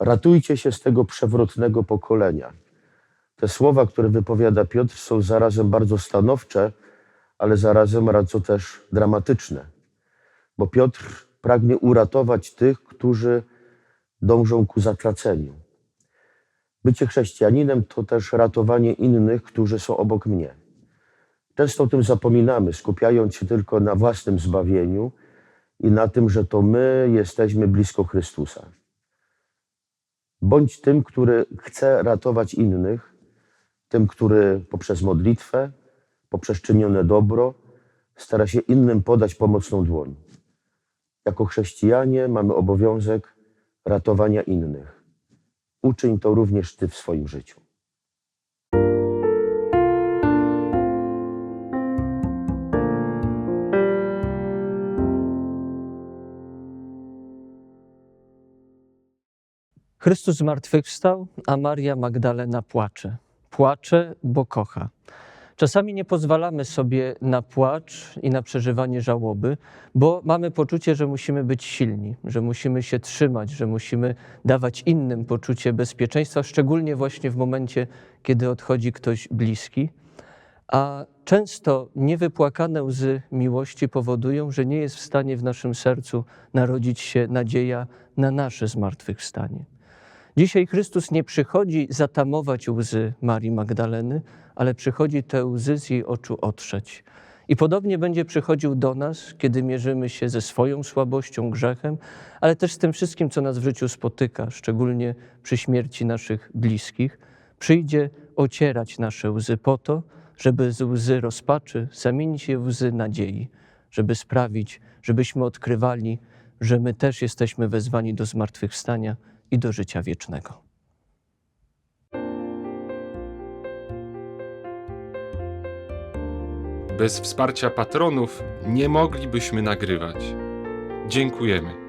Ratujcie się z tego przewrotnego pokolenia. Te słowa, które wypowiada Piotr, są zarazem bardzo stanowcze, ale zarazem bardzo też dramatyczne, bo Piotr pragnie uratować tych, którzy dążą ku zatraceniu. Bycie chrześcijaninem to też ratowanie innych, którzy są obok mnie. Często o tym zapominamy, skupiając się tylko na własnym zbawieniu i na tym, że to my jesteśmy blisko Chrystusa. Bądź tym, który chce ratować innych, tym, który poprzez modlitwę, poprzez czynione dobro stara się innym podać pomocną dłoń. Jako chrześcijanie mamy obowiązek ratowania innych. Uczyń to również Ty w swoim życiu. Chrystus zmartwychwstał, a Maria Magdalena płacze. Płacze, bo kocha. Czasami nie pozwalamy sobie na płacz i na przeżywanie żałoby, bo mamy poczucie, że musimy być silni, że musimy się trzymać, że musimy dawać innym poczucie bezpieczeństwa, szczególnie właśnie w momencie, kiedy odchodzi ktoś bliski. A często niewypłakane łzy miłości powodują, że nie jest w stanie w naszym sercu narodzić się nadzieja na nasze zmartwychwstanie. Dzisiaj Chrystus nie przychodzi zatamować łzy Marii Magdaleny, ale przychodzi te łzy z jej oczu otrzeć. I podobnie będzie przychodził do nas, kiedy mierzymy się ze swoją słabością, grzechem, ale też z tym wszystkim, co nas w życiu spotyka, szczególnie przy śmierci naszych bliskich. Przyjdzie ocierać nasze łzy po to, żeby z łzy rozpaczy zamienić je w łzy nadziei, żeby sprawić, żebyśmy odkrywali, że my też jesteśmy wezwani do zmartwychwstania i do życia wiecznego. Bez wsparcia patronów nie moglibyśmy nagrywać. Dziękujemy.